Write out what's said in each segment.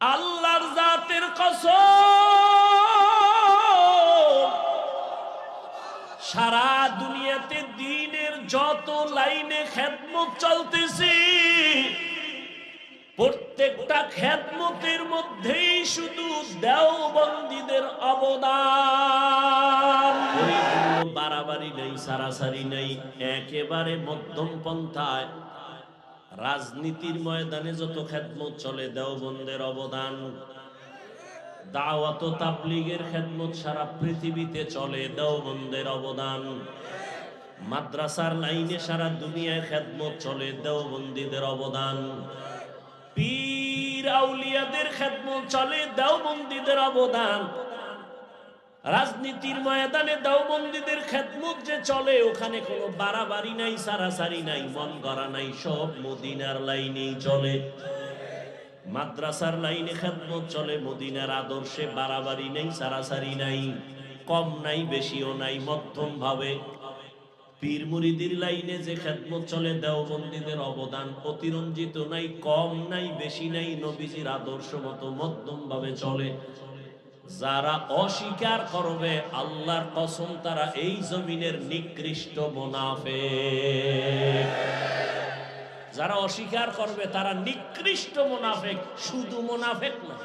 আল্লাহর জাতের কসম। সারা দুনিয়াতে দিনের যত লাইনে খেদমত চলতেছে, প্রত্যেকটা খেদমতের মধ্যেই শুধু দেওবন্দীদের অবদান। বাড়াবাড়ি নেই, সারাসারি নেই, একেবারে মধ্যম পন্থায় রাজনীতির ময়দানে যত খেদমত চলে দেওবন্দের অবদান। দাওয়াত তাবলিগের খেদমত সারা পৃথিবীতে চলে দেওবন্দের অবদান। মাদ্রাসার লাইনে সারা দুনিয়ায় খেদমত চলে দেওবন্দীদের অবদান। পীর আউলিয়াদের খেদমত চলে দেওবন্দীদের অবদান। রাজনীতির ময়দানে দেওবন্দীদের খেদমত যে চলে, ওখানে কোনো বাড়াবাড়ি নাই, সারাসারি নাই, মন করা নাই, সব মদিনার লাইনেই চলে। মাদ্রাসার লাইনে খেদমত চলে, মদিনার আদর্শে বাড়াবাড়ি নেই, সারাসারি নাই, কম নাই, বেশিও নাই, মধ্যম ভাবে। পীর মুরিদির লাইনে যে খেদমত চলে, দেওবন্দীদের অবদান অতিরঞ্জিত নাই, কম নাই, বেশি নাই, নবীজির আদর্শ মতো মধ্যম ভাবে চলে। যারা অস্বীকার করবে, আল্লাহর কসম তারা এই জমিনের নিকৃষ্ট মোনাফে যারা অস্বীকার করবে, তারা নিকৃষ্ট মোনাফেক, শুধু মোনাফেক না।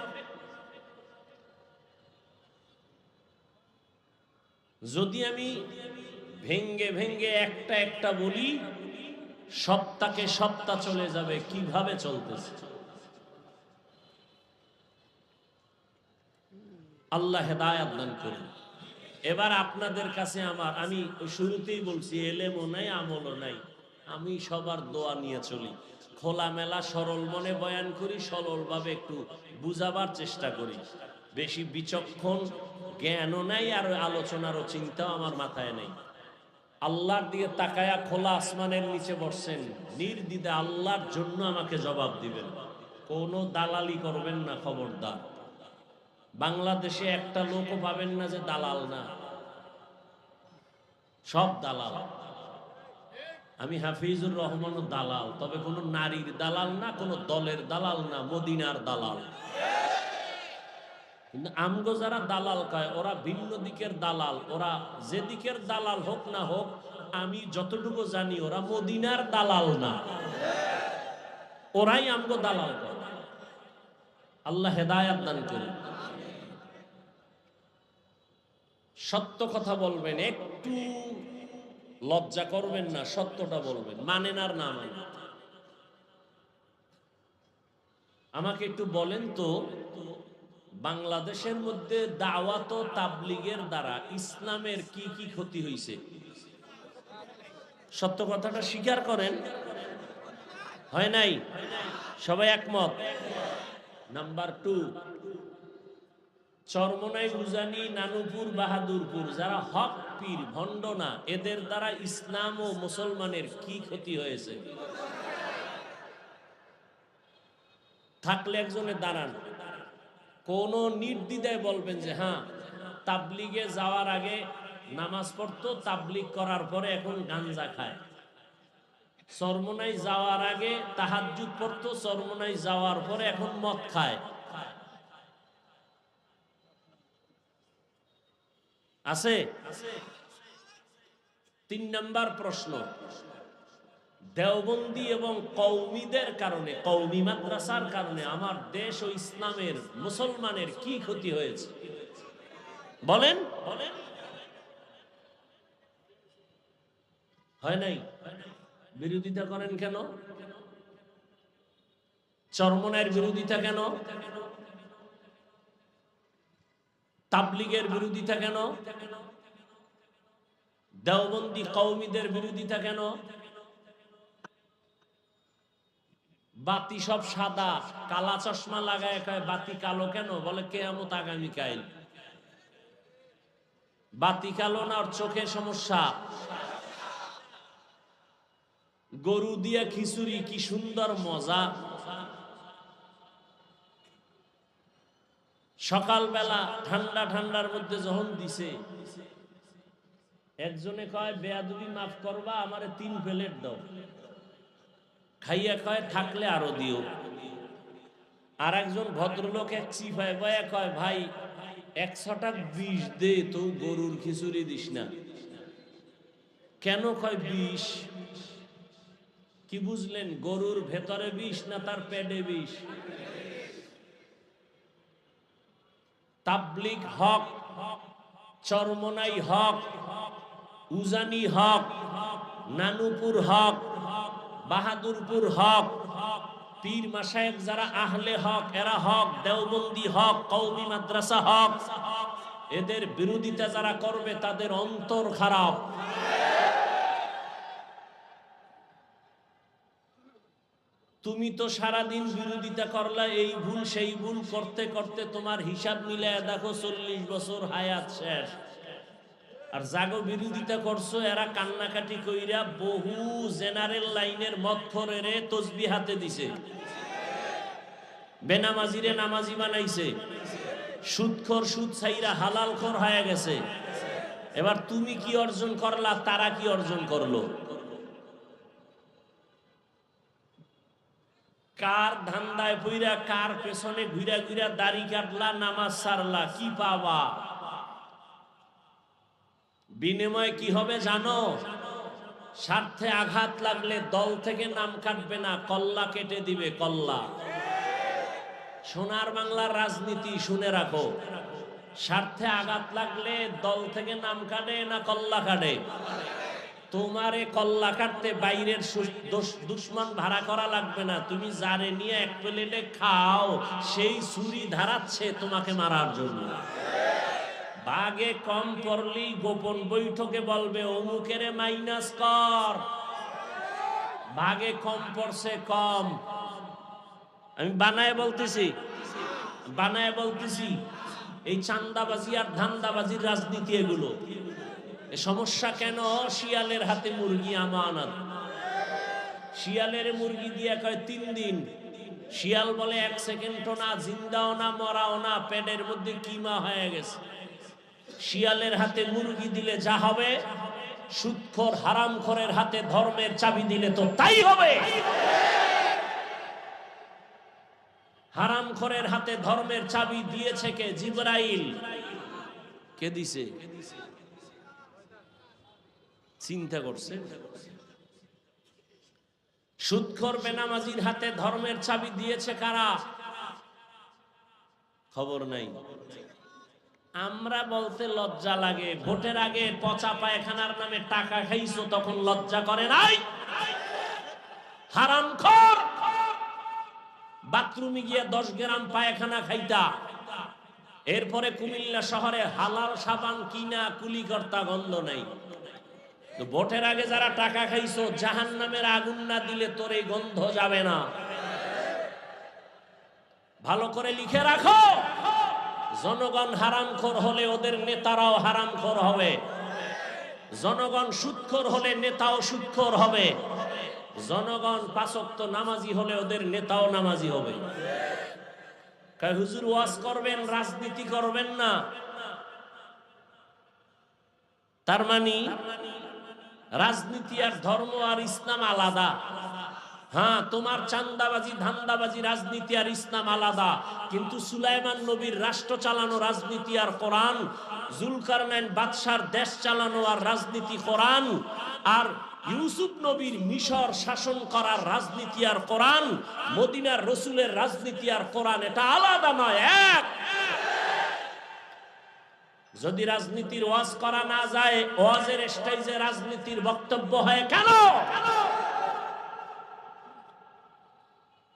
যদি আমি ভেঙ্গে ভেঙ্গে একটা একটা বলি সপ্তাহে সপ্তাহ চলে যাবে, কীভাবে চলতেছে? আল্লাহ হেদায়াত দান করুন। এবার আপনাদের কাছে আমার, আমি শুরুতেই বলছি, এলেমও নাই, আমলও নাই। আমি সবার দোয়া নিয়ে চলি। খোলামেলা, সরল মনে বয়ান করি, সরলভাবে একটু বুঝাবার চেষ্টা করি। বেশি বিচক্ষণ জ্ঞানও নাই আর আলোচনারও চিন্তাও আমার মাথায় নেই। আল্লাহর দিকে তাকায়া খোলা আসমানের নিচে বসছেন। নির্দিদে আল্লাহর জন্য আমাকে জবাব দিবেন। কোনো দালালি করবেন না, খবরদার। বাংলাদেশে একটা লোকও পাবেন না যে দালাল না। সব দালাল। আমি হাফিজুর রহমান দালাল, তবে কোনো নারীর দালাল না, কোনো দলের দালাল না, মদিনার দালাল। কিন্তু আমগো যারা দালাল কয়, ওরা ভিন্ন দিকের দালাল, ওরা যে দিকের দালাল হোক না হোক, আমি যতটুকু জানি, ওরা মদিনার দালাল না। ওরাই আমগো দালাল কয়। আল্লাহ হেদায়াত দান করুন সত্য কথা বলবেন, একটু লজ্জা করবেন না, সত্যটা বলবেন। মানেন আর না মানেন। আমাকে একটু বলেন তো, বাংলাদেশের মধ্যে দাওয়াত ও তাবলিগের দ্বারা ইসলামের কি কি ক্ষতি হয়েছে সত্য কথাটা স্বীকার করেন। হয় নাই? সবাই একমত? নাম্বার টু চরমনাই উজানি নানুপুর, বাহাদুরপুর, যারা হক পীর ভণ্ড না এদের দ্বারা ইসলাম ও মুসলমানের কি ক্ষতি হয়েছে? থাকলে একজনে দাঁড়ান। কোন নির্দ্বিধায় বলবেন যে হ্যাঁ তাবলিগে যাওয়ার আগে নামাজ পড়তো, তাবলিগ করার পরে এখন গাঞ্জা খায়। চরমনাই যাওয়ার আগে তাহাজুদ পড়তো চরমনাই যাওয়ার পরে এখন মদ খায়। আছে? তিন নাম্বার প্রশ্ন। দেওবন্দি এবং কৌমিদের কারণে কৌমি মাদ্রাসার কারণে আমার দেশ ও ইসলামের মুসলমানের কি ক্ষতি হয়েছে? বলেন। বলেন হয় নাই? বিরোধিতা করেন কেন? চরমনের বিরোধিতা কেন? তাবলিগের বিরোধিতা কেন? দেওবন্দি কৌমিদের বিরোধিতা কেন? বাতি সব সাদা, কালা চশমা লাগায় কয়, বাতি কালো কেন? বলে কে কেয়ামত আগামীকাল বাতি কালো না ওর চোখে সমস্যা? গরু দিয়া খিচুড়ি, কি সুন্দর মজা। সকালবেলা ঠান্ডা ঠান্ডার মধ্যে যখন দিছে, একজনে কয়, বেয়াদুবি মাফ করবা, আমারে তিন প্লেট দাও। খাইয়া কয়, থাকলে আরও দিও। আর একজন ভদ্রলোক এক চিফায় বয়া কয়, ভাই, একশোটা বিষ দে তো গরুর খিচুড়ি দিস না। কেন কয়, বিষ? কি বুঝলেন, গরুর ভেতরে বিষ না তার পেটে বিষ? তাবলিক হক, চরমনাই হক, উজানি হক, নানুপুর হক, বাহাদুরপুর হক, পীর মাসায়েক যারা আহলে হক, এরা হক, দেওবন্দি হক কৌমি মাদ্রাসা হক, এদের বিরোধিতা যারা করবে তাদের অন্তর খারাপ। তুমি তো সারাদিন বিরোধিতা করলা, এই ভুল সেই ভুল করতে করতে তোমার হিসাব মিলায় দেখো চল্লিশ বছর হায়াত শেষ। আর জাগো বিরোধিতা করছ, এরা কান্নাকাটি কইরা বহু জেনারেল লাইনের মত ফরেরে তসবি হাতে দিছে। বেনামাজিরে নামাজি বানাইছে। সুদখোর সুদ ছাইরা হালাল খোর হয়ে গেছে। এবার তুমি কি অর্জন করলা, তারা কি অর্জন করল? কার ধান্দায় পইরা কার পেছনে ঘুরা ঘুরা দাড়ি কাটলা, নামাজ সারলা, কি পাবা? বিনিময় কি হবে জানো? স্বার্থে আঘাত লাগলে দল থেকে নাম কাটবে না, কল্লা কেটে দিবে কল্লা। সোনার বাংলার রাজনীতি শুনে রাখো। স্বার্থে আঘাত লাগলে দল থেকে নাম কাটে না কল্লা কাটে? তোমারে কল্লা কাটতে বাইরের দুশ্মন ভাড়া করা লাগবে না। তুমি যারে নিয়ে এক প্লেটে খাও, সেই ছুরি ধারাচ্ছে তোমাকে মারার জন্য। বাগে কম পড়লি গোপন বৈঠকে বলবে, অমুকেরে মাইনাস কর। বাগে কম পড়ছে, কম। আমি বানায় বলতেছি বানায় বলতেছি, এই চান্দাবাজি আর ধান্দাবাজির রাজনীতি এগুলো। সমস্যা কেন? শিয়ালের হাতে মুরগি আমানত। শিয়ালের মুরগি দিয়ে কয়, তিন দিন। শিয়াল বলে, এক সেকেন্ডও না, জিন্দাও না, মরাও না, পেটের মধ্যে কিমা হয়ে গেছে। শিয়ালের হাতে মুরগি দিলে যা হবে, সুৎখর হারামখরের হাতে ধর্মের চাবি দিলে তো তাই হবে। হারামখরের হাতে ধর্মের চাবি দিয়েছে কে? জিব্রাইল। কে দিছে? চিন্তা করছে। সুৎখর বেনামাজির হাতে ধর্মের চাবি দিয়েছে কারা? খবর নাই। আমরা বলতে লজ্জা লাগে। ভোটের আগে পচা পায়খানার নামে টাকা খাইছো, তখন লজ্জা করে নাই? হারাম খর বাথরুমে গিয়ে দশ গ্রাম পায়খানা খাইতা। এরপরে কুমিল্লা শহরে হালাল সাবান কিনা কুলিকর্তা গন্ধ নাই। তো ভোটের আগে যারা টাকা খাইছো জাহান নামের আগুন না দিলে তোর এই গন্ধ যাবে না। ভালো করে লিখে রাখো। জনগণ হারামখোর হলে ওদের নেতারাও হারামখোর হবে। জনগণ সুৎখোর হলে নেতাও সুৎখোর হবে। জনগণ পাশক্ত নামাজি হলে ওদের নেতাও নামাজি হবে। হুজুর, ওয়াজ করবেন, রাজনীতি করবেন না? তার মানে রাজনীতি আর ধর্ম আর ইসলাম আলাদা। হ্যাঁ তোমার চান্দাবাজি, ধান্দাবাজি, রাজনীতি আর ইসলাম আলাদা। কিন্তু সুলাইমান নবীর রাষ্ট্র চালানো রাজনীতি আর কোরআন, জুলকারনাইন বাদশার দেশ চালানো আর রাজনীতি কোরআন, আর ইউসুফ নবীর মিশর শাসন করার রাজনীতি আর কোরআন, মদিনার রসুলের রাজনীতি আর কোরআন, এটা আলাদা নয়, এক। যদি রাজনীতির ওয়াজ করা না যায়, ওয়াজের স্টেজে রাজনীতির বক্তব্য হয় কেন?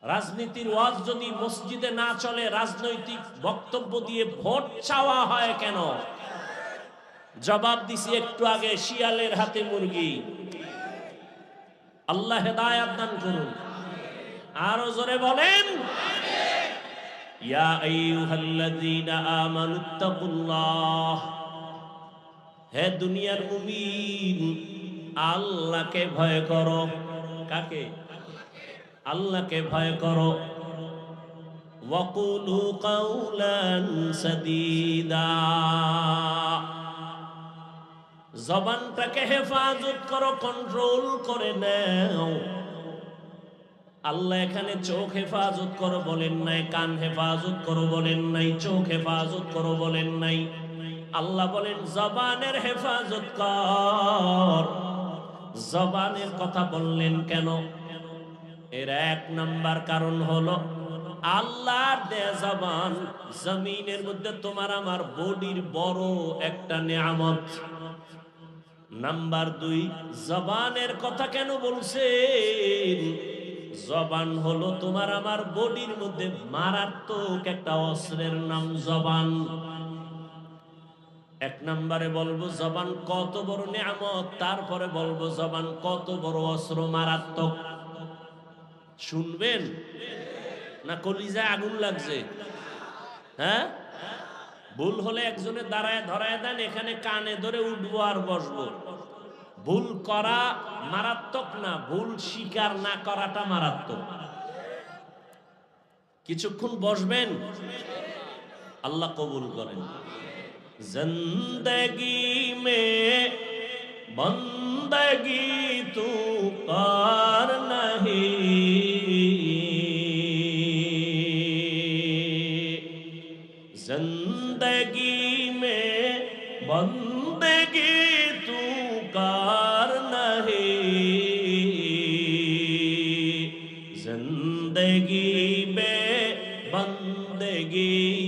রাজনীতির ওয়াজ যদি মসজিদে না চলে, রাজনৈতিক বক্তব্য দিয়ে ভোট চাওয়া হয় কেন? জবাব দিছি একটু আগে, শিয়ালের হাতে মুরগি। আল্লাহ হেদায়াত দান করুন। আরও জোরে বলেন। ইয়া আইয়ুহাল্লাযীনা আমানুত্তাকুল্লাহ হে দুনিয়ার মুমিন, আল্লাহকে ভয় করো। কাকে? আল্লাহকে ভয় করো। ওয়াকুলু কাউলান সাদীদা। জবানটাকে হেফাজত করো, কন্ট্রোল করে নাও। আল্লাহ এখানে চোখ হেফাজত করো বলেন নাই, কান হেফাজত করো বলেন নাই, চোখ হেফাজত করো বলেন নাই। আল্লাহ বলেন, জবানের হেফাজত কর। জবানের কথা বললেন কেন? এর এক নাম্বার কারণ হলো, আল্লাহর দেয়া জবান জমিনের মধ্যে তোমার আমার বডির বড় একটা নিয়ামত। নাম্বার দুই, জবানের কথা কেন বলছেন? জবান হলো তোমার আমার বডির মধ্যে মারাত্মক একটা অস্ত্রের নাম জবান। এক নম্বরে বলব জবান কত বড় নিয়ামত, তারপরে বলব জবান কত বড় অস্ত্র মারাত্মক। শুনবেন? না কলিজায় আগুন লাগছে? হ্যাঁ? ভুল হলে একজনে দাঁড়ায় ধরায় দেন, এখানে কানে ধরে উঠবো আর বসবো। ভুল করা মারাত্মক না, ভুল স্বীকার না করাটা মারাত্মক। কিছুক্ষণ বসবেন, আল্লাহ কবুল করেন। জিন্দগি মে বন্দগি তুম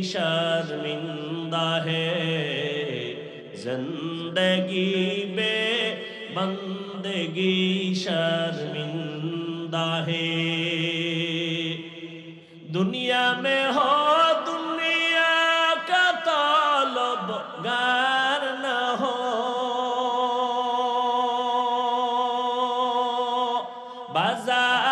शर्मिंदा है जिंदगी में बंदगी शर्मिंदा है दुनिया में हो दुनिया का तालब गार न हो बाजार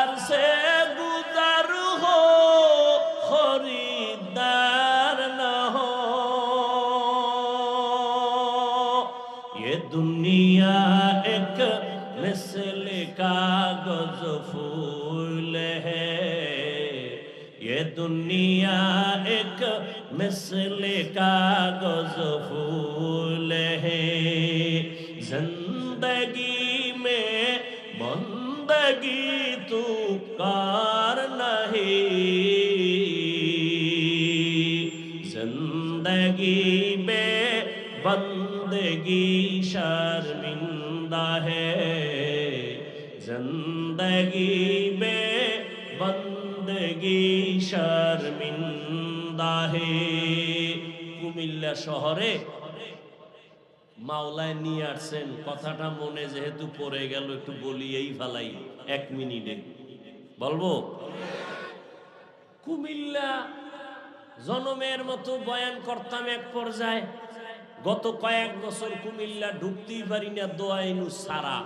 मिसल कागज़ फूल है। ज़िंदगी में बंदगी तू कार नहीं। ज़िंदगी में बंदगी शर्मिंदा है। ज़िंदगी में बंदगी शर्मिंदा है কুমিল্লা শহরে মাওলায় নিয়ে আসছেন। কথাটা মনে যেহেতু পড়ে গেল, একটু বলি এই ফালাই। এক মিনিটে। বলব? কুমিল্লা জনমের মতো বয়ান করতাম এক পর্যায়ে, গত কয়েক বছর কুমিল্লা ঢুকতেই পারি না দোয়াইনু সারা।